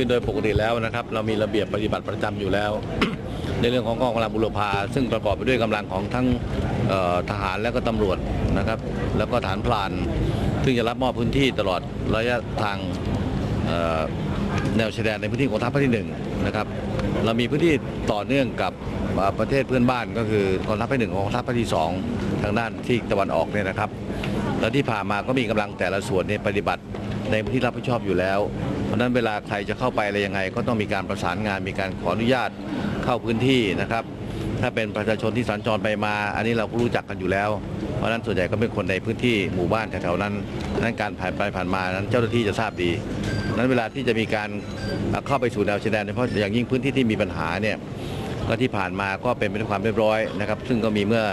คือโดยปกติแล้วนะครับ เรามีระเบียบปฏิบัติประจำอยู่แล้ว ในเรื่องของกองกำลังบุรพาซึ่งประกอบไปด้วยกำลังของทั้งทหารและก็ตำรวจนะครับ แล้วก็ฐานพลาน ซึ่งจะรับมอบพื้นที่ตลอดระยะทางแนวชายแดนในพื้นที่ของทัพภาคที่หนึ่งนะครับเรามีพื้นที่ต่อเนื่องกับประเทศเพื่อนบ้านก็คือกองทัพภาคที่หนึ่งของกองทัพภาคที่สองทางด้านที่ตะวันออกเนี่ยนะครับ แล้วที่ผ่านมาก็มีกำลังแต่ละส่วนเนี่ยปฏิบัติในพื้นที่รับผิดชอบอยู่แล้ว เพราะนั้นเวลาใครจะเข้าไปอะไรยังไง ก็ต้องมีการประสานงานมีการขออนุญาตเข้าพื้นที่นะครับ ถ้าเป็นประชาชนที่สัญจรไปมา อันนี้เราก็รู้จักกันอยู่แล้ว เพราะฉะนั้นส่วนใหญ่ก็เป็นคนในพื้นที่หมู่บ้านแถวๆนั้นนั้นการผ่านไปผ่านมานั้นเจ้าหน้าที่จะทราบดีนั้นเวลาที่จะมีการเข้าไปสู่แนวชายแดนโดยเฉพาะอย่างยิ่งพื้นที่ที่มีปัญหาเนี่ยก็ที่ผ่านมาก็เป็นไปด้วยความเรียบร้อยนะครับซึ่งก็มีเมื่อ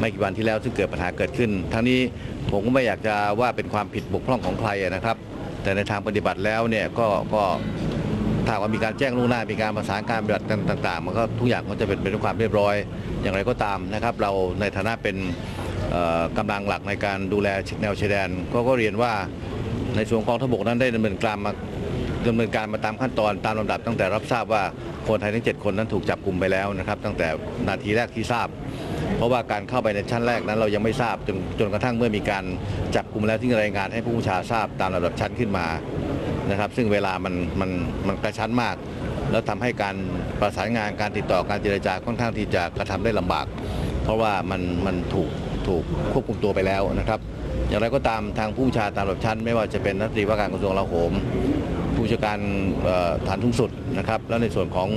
ไม่กี่วันที่แล้วซึ่งเกิดปัญหาเกิดขึ้น ทั้งนี้ผมก็ไม่อยากจะว่าเป็นความผิดบกพร่องของใครนะครับ แต่ในทางปฏิบัติแล้วเนี่ยก็ก็ถ้าว่ามีการแจ้งล่วงหน้ามีการประสานการปฏิบัติต่าง ๆ มันก็ทุกอย่างก็จะเป็นไปด้วยความเรียบร้อย อย่างไรก็ตามนะครับ เราในฐานะเป็นเอ่อกำลังหลักในการดูแลแนวชายแดนก็ก็เรียนว่าในส่วนของกองทบกนั้นได้ดำเนินการมาดำเนินการมาตามขั้นตอนตามลำดับตั้งแต่รับทราบว่าคนไทยทั้ง 7 คนนั้นถูกจับกลุ่มไปแล้วนะครับ ตั้งแต่นาทีแรกที่ทราบ เพราะว่าการเข้าไปในชั้นแรกนั้นเรายังไม่ทราบจนจนกระทั่งเมื่อมีการจับกลุ่มแล้วที่รายงานให้ผู้บัญชาทราบตามลำดับชั้นขึ้นมานะครับ ซึ่งเวลามันมันมันกระชั้นมาก แล้วทำให้การประสานงานการติดต่อการเจรจาค่อนข้างที่จะกระทำได้ลำบาก เพราะว่ามันมันถูกถูกควบคุมตัวไปแล้วนะครับ อย่างไรก็ตามทางผู้บัญชาตามระดับชั้น ไม่ว่าจะเป็นรัฐมนตรีว่าการกระทรวงกลาโหม ผู้จัดการเอ่อฐานทุงสุดนะครับ แล้วในส่วนของ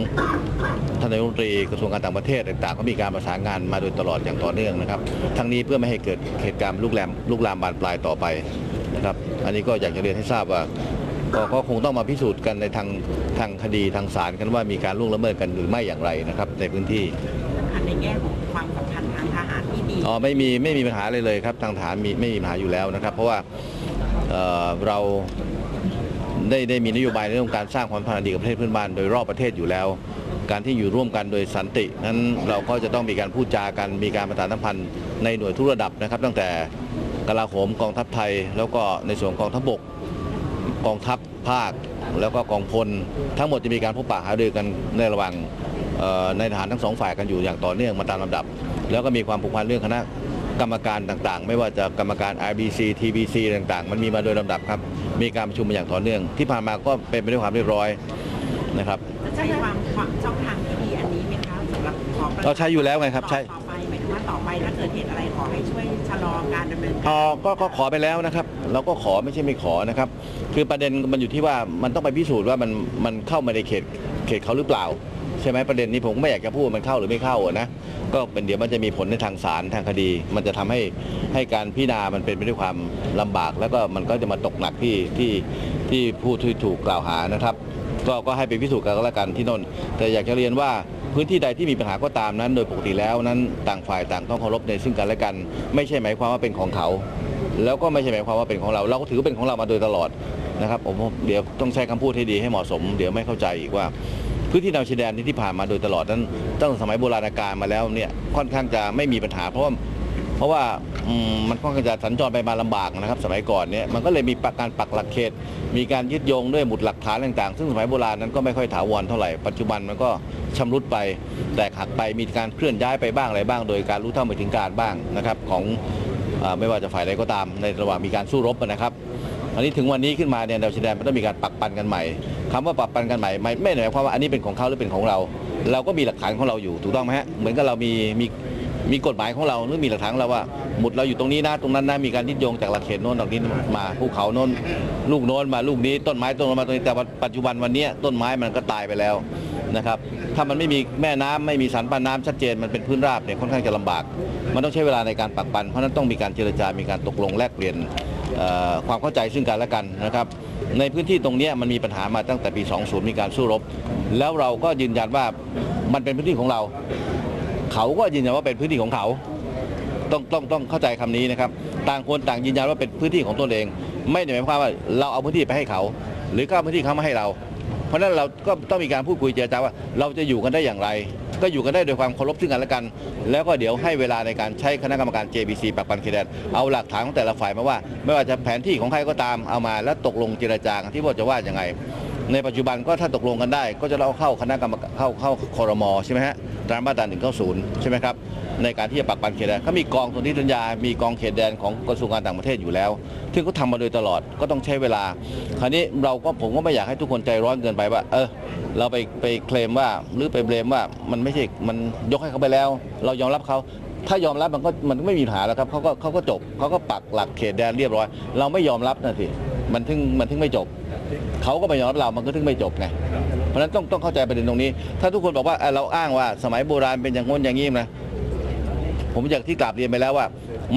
ท่านนายกรัฐมนตรีกระทรวงการต่างประเทศต่างๆก็มีการประสานงานมาโดยตลอดอย่างต่อเนื่องนะครับ ทั้งนี้เพื่อไม่ให้เกิดเหตุการณ์ลุกลามลุกลามบานปลายต่อไปนะครับ อันนี้ก็อยากจะเรียนให้ทราบว่าก็ก็คงต้องมาพิสูจน์กันในทางทางคดีทางศาลกันว่ามีการล่วงละเมิดกันหรือไม่อย่างไรนะครับ ในพื้นที่ในแง่ของความสัมพันธ์ทางทหารที่ดีอ๋อไม่มีไม่มีปัญหาเลยเลยครับทางฐานมีไม่มีปัญหาอยู่แล้วนะครับ เพราะว่าเอ่อเรา ได้ได้มีนโยบายในเรื่องการสร้างความพันธ์ดีกับประเทศเพื่อนบ้านโดยรอบประเทศอยู่แล้ว การที่อยู่ร่วมกันโดยสันติ นั้นเราก็จะต้องมีการพูดจากันมีการประสานสัมพันธ์ในหน่วยทุกระดับนะครับ ตั้งแต่กลาโหมกองทัพไทย แล้วก็ในส่วนกองทัพบกกองทัพภาคแล้วก็กองพล ทั้งหมดจะมีการพบปะหารือกันในระหว่างในทหารทั้งสองฝ่ายกันอยู่อย่างต่อเนื่องมาตามลำดับ แล้วก็มีความผูกพันเรื่องคณะ กรรมการต่างๆ ไม่ว่าจะกรรมการ IBC TBC ต่างๆ มันมีมาโดยลำดับครับ มีการประชุมมาอย่างต่อเนื่อง ที่ผ่านมาก็เป็นไปด้วยความเรียบร้อยนะครับจะใช้ความความช่องทางที่ดีอันนี้ไหมคะสำหรับขอประเราใช้อยู่แล้วไงครับใช่ต่อไปหมายถึงว่าต่อไปถ้าเกิดเหตุอะไรขอให้ช่วยชะลอการดำเนินอ๋กาอรก็ก็ขอไปแล้วนะครับ เราก็ขอไม่ใช่ไม่ขอนะครับ คือประเด็นมันอยู่ที่ว่ามันต้องไปพิสูจน์ว่ามันมันเข้ามาในเขตเขตเขาหรือเปล่า ใช่ไหมประเด็นนี้ผมก็ไม่อยากจะพูดมันเข้าหรือไม่เข้าอะนะก็เป็นเดี๋ยวมันจะมีผลในทางศาลทางคดี มันจะทำให้ให้การพิจารณามันเป็นไปด้วยความลำบาก แล้วก็มันก็จะมาตกหนักที่ที่ที่ผู้ที่ถูกกล่าวหานะครับ ก็ก็ให้ไปพิสูจน์กันแล้วกันที่นนท์แต่อยากจะเรียนว่าพื้นที่ใดที่มีปัญหาก็ตามนั้น โดยปกติแล้วนั้นต่างฝ่ายต่างต้องเคารพในซึ่งกันและกัน ไม่ใช่หมายความว่าเป็นของเขา แล้วก็ไม่ใช่หมายความว่าเป็นของเรา เราก็ถือว่าเป็นของเรามาโดยตลอดนะครับผมเดี๋ยวต้องใช้คำพูดให้ดีให้เหมาะสม เดี๋ยวไม่เข้าใจอีกว่า พื้นที่แนวชายแดนที่ผ่านมาโดยตลอดนั้นตั้งแต่สมัยโบราณกาลมาแล้วเนี่ยค่อนข้างจะไม่มีปัญหาเพราะว่าเพราะว่ามันค่อนข้างจะสัญจรไปมาลำบากนะครับ สมัยก่อนเนี่ยมันก็เลยมีการปักหลักเขต มีการยึดโยงด้วยหมุดหลักฐานต่างๆ ซึ่งสมัยโบราณนั้นก็ไม่ค่อยถาวรเท่าไหร่ปัจจุบันมันก็ชำรุดไปแตกหักไปมีการเคลื่อนย้ายไปบ้างอะไรบ้าง โดยการรู้เท่าไม่ถึงการบ้างนะครับของอไม่ว่าจะฝ่ายใดก็ตามในระหว่างมีการสู้รบนะครับ อันนี้ถึงวันนี้ขึ้นมาเนี่ยแนวชายแดนมันต้องมีการปักปันกันใหม่คำว่าปักปันกันใหม่ไม่ไม่หมายความว่าอันนี้เป็นของเขาหรือเป็นของเรา เราก็มีหลักฐานของเราอยู่ถูกต้องไหมฮะเหมือนกับเรามีมีมีกฎหมายของเราหรือมีหลักฐานเราว่าหมุดเราอยู่ตรงนี้นะตรงนั้นนะมีการยึดโยงจากหลักเขตโน้นตรงนี้มาภูเขาโน้นลูกโน้นมาลูกนี้ต้นไม้ต้นโน้นมาตรงนี้แต่ปัจจุบันวันนี้ต้นไม้มันก็ตายไปแล้วนะครับถ้ามันไม่มีแม่น้ำไม่มีสันปานน้ำชัดเจนมันเป็นพื้นราบเนี่ยค่อนข้างจะลำบาก มันต้องใช้เวลาในการปักปันเพราะนั้นต้องมีการเจรจา มีการตกลงแลกเปลี่ยน ความเข้าใจซึ่งกันและกันนะครับ ในพื้นที่ตรงนี้มันมีปัญหามาตั้งแต่ปี 20 มีการสู้รบ แล้วเราก็ยืนยันว่ามันเป็นพื้นที่ของเรา เขาก็ยืนยันว่าเป็นพื้นที่ของเขา ต้องต้องต้องเข้าใจคำนี้นะครับ ต่างคนต่างยืนยันว่าเป็นพื้นที่ของตนเอง ไม่ได้หมายความว่าเราเอาพื้นที่ไปให้เขา หรือก็เอาพื้นที่เขามาให้เรา เพราะฉะนั้นเราก็ต้องมีการพูดคุยเจรจาว่า เราจะอยู่กันได้อย่างไร ก็อยู่กันได้โดยความเคารพซึ่งกันและกัน แล้วก็เดี๋ยวให้เวลาในการใช้คณะกรรมการ JBC ปักปันเขตแดนเอาหลักฐานของแต่ละฝ่ายมาว่า ไม่ว่าจะแผนที่ของใครก็ตามเอามา แล้วตกลงเจรจากันที่ว่าจะว่ายังไง ในปัจจุบันก็ถ้าตกลงกันได้ ก็จะเราเข้าคณะกรรมการเข้าเข้าคอรมอใช่ไหมฮะ ตามมาตรา190 ใช่ไหมครับ ในการที่จะปักปันเขตแดนเขามีกองสนธิสัญญา มีกองเขตแดนของกระทรวงการต่างประเทศอยู่แล้ว ซึ่งเขาทำมาโดยตลอดก็ต้องใช้เวลา คราวนี้เราก็ผมก็ไม่อยากให้ทุกคนใจร้อนเกินไปว่า เออเราไปไปเคลมว่าหรือไปเบลมว่ามันไม่ใช่มันยกให้เขาไปแล้ว เรายอมรับเขาถ้ายอมรับมันก็มันไม่มีปัญหาแล้วครับเขาก็เขาก็จบเขาก็ปักหลักเขตแดนเรียบร้อย เราไม่ยอมรับนะสิมันถึงมันถึงไม่จบเขาก็ไม่ยอมรับเรามันก็ถึงไม่จบไงะฉะนั้นต้องต้องเข้าใจประเด็นตรงนี้ ถ้าทุกคนบอกว่าเราอ้างว่าสมัยโบราณเป็นอย่างง้นอย่างนี้นะผมอยากที่กราบเรียนไปแล้วว่า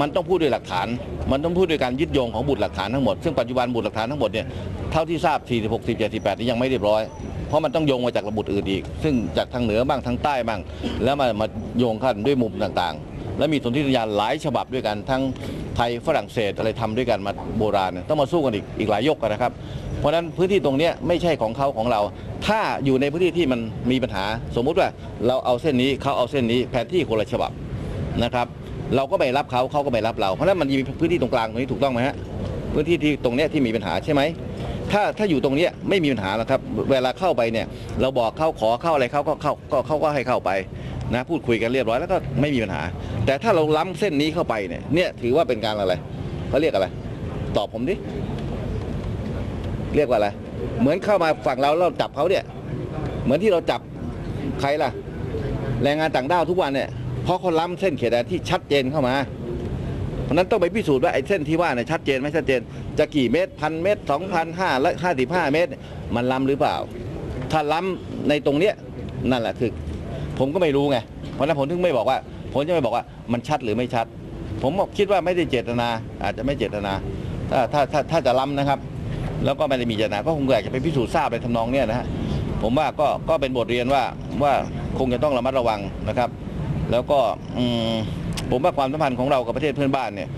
มันต้องพูดด้วยหลักฐาน มันต้องพูดด้วยการยึดโยงของบุตรหลักฐานทั้งหมด ซึ่งปัจจุบันบุตรหลักฐานทั้งหมดเนี่ยเท่าที่ทราบ 46 47 48 นี่ยังไม่เรียบร้อย เพราะมันต้องโยงมาจากระบุตรอื่นอีก ซึ่งจากทางเหนือบ้างทางใต้บ้าง แล้วมามาโยงกันด้วยมุมต่างๆ และมีสนธิสัญญาหลายฉบับด้วยกันทั้งไทยฝรั่งเศสอะไรทำด้วยกันมาโบราณต้องมาสู้กันอีกอีกหลายยกนะครับ เพราะนั้นพื้นที่ตรงนี้ไม่ใช่ของเขาของเรา ถ้าอยู่ในพื้นที่ที่มันมีปัญหา สมมุติว่าเราเอาเส้นนี้เขาเอาเส้นนี้แผนที่คนละฉบับนะครับ เราก็ไม่รับเขาเขาก็ไม่รับเรา เพราะนั้นมันมีพื้นที่ตรงกลางตรงนี้ถูกต้องไหมฮะพื้นที่ที่ตรงนี้ที่มีปัญหาใช่ไหมถ้าถ้าอยู่ตรงนี้ไม่มีปัญหาแล้วครับ เวลาเข้าไปเนี่ย เราบอกเข้าขอเข้าอะไรเขาก็เข้าก็เขาก็ให้เข้าไปนะพูดคุยกันเรียบร้อยแล้วก็ไม่มีปัญหา แต่ถ้าเราล้ำเส้นนี้เข้าไปเนี่ยเนี่ยถือว่าเป็นการอะไรเขาเรียกอะไร ตอบผมดิ เรียกว่าอะไรเหมือนเข้ามาฝั่งเราแล้วเราจับเขาเนี่ยเหมือนที่เราจับใครล่ะ แรงงานต่างด้าวทุกวันเนี่ยเพราะเขาล้ำเส้นเขตแดนที่ชัดเจนเข้ามาเพราะนั้นต้องไปพิสูจน์ว่าไอ้เส้นที่ว่าเนี่ยชัดเจนไม่ชัดเจน จะกี่เมตรพันเมตรสองพันห้าร้อยห้าสิบห้าเมตร มันล้ำหรือเปล่า ถ้าล้ำในตรงเนี้ยนั่นแหละคือ ผมก็ไม่รู้ไงเพราะฉะนั้นผมถึงไม่บอกว่า ผมจะไม่บอกว่ามันชัดหรือไม่ชัด ผมคิดว่าไม่ได้เจตนาอาจจะไม่เจตนา ถ้าถ้าถ้าถ้าจะล้ำนะครับ แล้วก็ไม่ได้มีเจตนาก็คงอยากจะไปพิสูจน์ทราบในทำนองเนี้ยนะฮะผมว่าก็ก็เป็นบทเรียนว่าว่าคงจะต้องระมัดระวังนะครับ แล้วก็อผมว่าความสัมพันธ์ของเรากับประเทศเพื่อนบ้านเนี่ย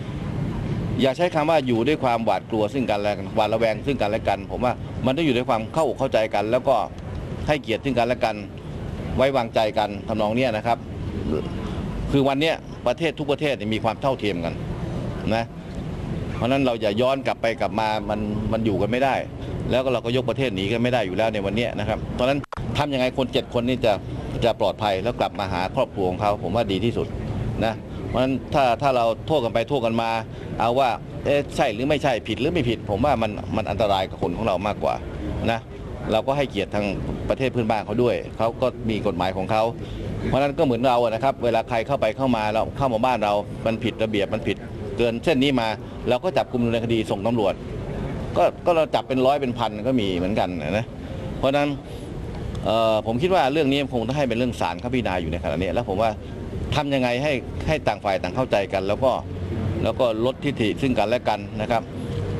อย่าใช้คำว่าอยู่ด้วยความหวาดกลัวซึ่งกันและกันหวาดระแวงซึ่งกันและกัน ผมว่ามันต้องอยู่ด้วยความเข้าอกเข้าใจกัน แล้วก็ให้เกียรติซึ่งกันและกัน ไว้วางใจกันทำนองเนี้ยนะครับ คือวันเนี้ยประเทศทุกประเทศมีความเท่าเทียมกันนะ เพราะนั้นเราอย่าย้อนกลับไปกลับมามันมันอยู่กันไม่ได้ แล้วก็เราก็ยกประเทศหนีกันไม่ได้อยู่แล้วในวันนี้นะครับตอนนั้นทำยังไงคนเจ็ดคนนี่จะจะปลอดภัยแล้วกลับมาหาครอบครัวของเขาผมว่าดีที่สุดนะเพราะฉะนั้นถ้าถ้าเราโทษกันไปโทษกันมา เอาว่าเอ๊ะใช่หรือไม่ใช่ผิดหรือไม่ผิด ผมว่ามันมันอันตรายกับคนของเรามากกว่านะเราก็ให้เกียรติทางประเทศเพื่อนบ้านเขาด้วย เขาก็มีกฎหมายของเขา เพราะนั้นก็เหมือนเราอะนะครับ เวลาใครเข้าไปเข้ามาเราเข้ามาบ้านเรา มันผิดระเบียบ มันผิด เกินเส้นนี้มาเราก็จับกลุ่มดำเนินคดีส่งตำรวจ ก็ก็เราจับเป็นร้อยเป็นพันก็มีเหมือนกันนะเพราะฉะนั้นผมคิดว่าเรื่องนี้คงต้องให้เป็นเรื่องศาลเขาพิจารณาอยู่ในขณะนี้ แล้วผมว่าทำยังไงให้ให้ต่างฝ่ายต่างเข้าใจกัน แล้วก็แล้วก็ลดทิฐิซึ่งกันและกันนะครับ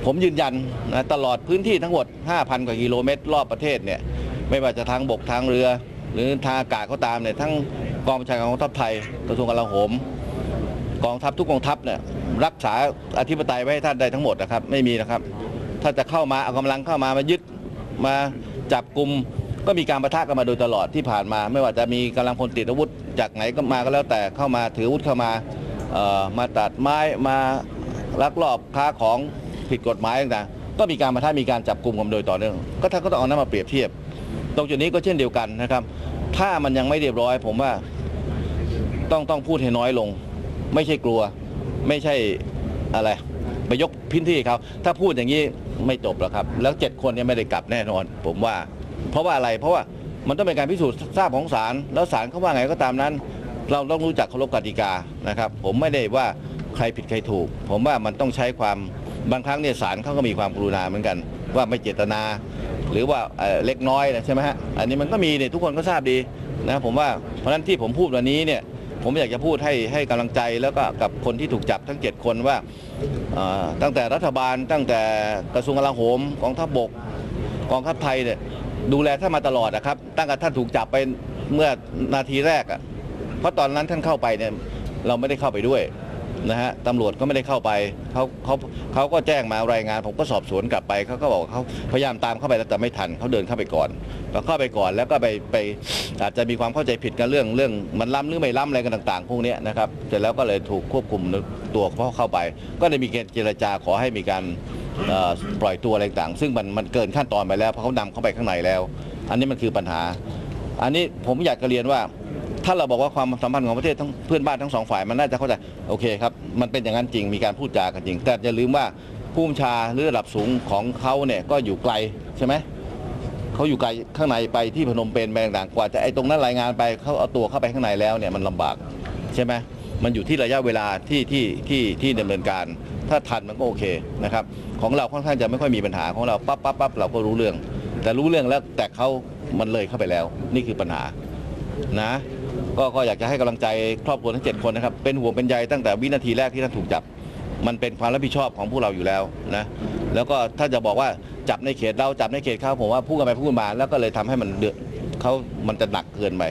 ผมยืนยันนะตลอดพื้นที่ทั้งหมด 5,000 กว่ากิโลเมตร รอบประเทศเนี่ยไม่ว่าจะทางบกทางเรือ หรือทางอากาศก็ตามเนี่ยทั้งกองบัญชาการกองทัพไทยกระทรวงกลาโหม กองทัพทุกกองทัพเนี่ยรักษาอธิปไตยไว้ให้ท่านได้ทั้งหมดนะครับ ไม่มีนะครับ ถ้าจะเข้ามาเอากำลังเข้ามามายึดมาจับกลุ่มก็มีการประทะกันมาโดยตลอดที่ผ่านมา ไม่ว่าจะมีกำลังพลติดอาวุธ จากไหนก็มาก็แล้วแต่เข้ามาถืออาวุธเข้ามามาตัดไม้มาลักลอบค้าของผิดกฎหมายต่างๆก็มีการประทะมีการจับกลุ่มกันโดยต่อเนื่องก็ท่านก็ต้องเอานั้นมาเปรียบเทียบ ตรงจุดนี้ก็เช่นเดียวกันนะครับ ถ้ามันยังไม่เรียบร้อย ผมว่าต้องต้องพูดให้น้อยลง ไม่ใช่กลัว ไม่ใช่อะไรไปยกพื้นที่เขาถ้าพูดอย่างนี้ไม่จบหรอกครับ แล้วเจ็ดคนเนี่ยไม่ได้กลับแน่นอน ผมว่า เพราะว่าอะไรเพราะว่ามันต้องเป็นการพิสูจน์ทราบของศาลแล้วศาลเขาว่าไงก็ตามนั้น เราต้องรู้จักเคารพกติกานะครับ ผมไม่ได้ว่าใครผิดใครถูก ผมว่ามันต้องใช้ความบางครั้งเนี่ยศาลเขาก็มีความกรุณาเหมือนกัน ว่าไม่เจตนา หรือว่าเเล็กน้อยนะใช่ไหมฮะอันนี้มันก็มีเนี่ยทุกคนก็ทราบดีนะผมว่าเพราะฉะนั้นที่ผมพูดวันนี้เนี่ย ผมอยากจะพูดให้ให้กำลังใจแล้วก็กับคนที่ถูกจับทั้ง 7 คนว่าตั้งแต่รัฐบาล ตั้งแต่กระทรวงกลาโหมกองทัพบกกองทัพไทยเนี่ยดูแลท่านมาตลอดนะครับ ตั้งแต่ท่านถูกจับไปเมื่อนาทีแรกอะเพราะตอนนั้นท่านเข้าไปเนี่ยเราไม่ได้เข้าไปด้วย นะฮะตำรวจก็ไม่ได้เข้าไปเขาเขาเขาก็แจ้งมารายงาน ผมก็สอบสวนกลับไปเขาก็บอกเขาพยายามตามเข้าไปแต่ไม่ทันเขาเดินเข้าไปก่อนพอเข้าไปก่อนแล้วก็ไปไปอาจจะมีความเข้าใจผิดกันเรื่องเรื่องมันล้ำหรือไม่ล้ำอะไรกันต่าง ๆ พวกนี้นะครับเสร็จแล้วก็เลยถูกควบคุมตัวเขาะเข้าไป ก็ได้มีการเจรจาขอให้มีการปล่อยตัวอะไรต่าง ซึ่งมันมันเกินขั้นตอนไปแล้วเพราะเขานำเข้าไปข้างในแล้ว อันนี้มันคือปัญหา อันนี้ผมอยากจะเรียนว่า ถ้าเราบอกว่าความสัมพันธ์ของประเทศทั้งเพื่อนบ้านทั้งสองฝ่ายมันน่าจะเข้าใจโอเคครับมันเป็นอย่างนั้นจริงมีการพูดจากันจริง แต่อย่าลืมว่าผู้บัญชาหรือระดับสูงของเขาเนี่ยก็อยู่ไกลใช่ไหมเขาอยู่ไกลข้างในไปที่พนมเปญไปต่างๆกว่าจะไอ้ตรงนั้นรายงานไปเขาเอาตัวเข้าไปข้างในแล้วเนี่ยมันลำบากใช่ไหมมันอยู่ที่ระยะเวลาที่ที่ที่ที่ดำเนินการ ถ้าทันมันก็โอเคนะครับของเราค่อนข้างจะไม่ค่อยมีปัญหาของเราปั๊บปั๊บปั๊บเราก็รู้เรื่อง แต่รู้เรื่องแล้วแต่เขามันเลยเข้าไปแล้ว นี่คือปัญหานะ ก็ก็อยากจะให้กำลังใจครอบครัวทั้ง 7 คนนะครับ เป็นห่วงเป็นใยตั้งแต่วินาทีแรกที่ท่านถูกจับ มันเป็นความรับผิดชอบของพวกเราอยู่แล้วนะแล้วก็ถ้าจะบอกว่าจับในเขตเราจับในเขตเขาผมว่าพูดกันไปพูดมาแล้วก็เลยทำให้มันเดือดเขามันจะหนักเกินไป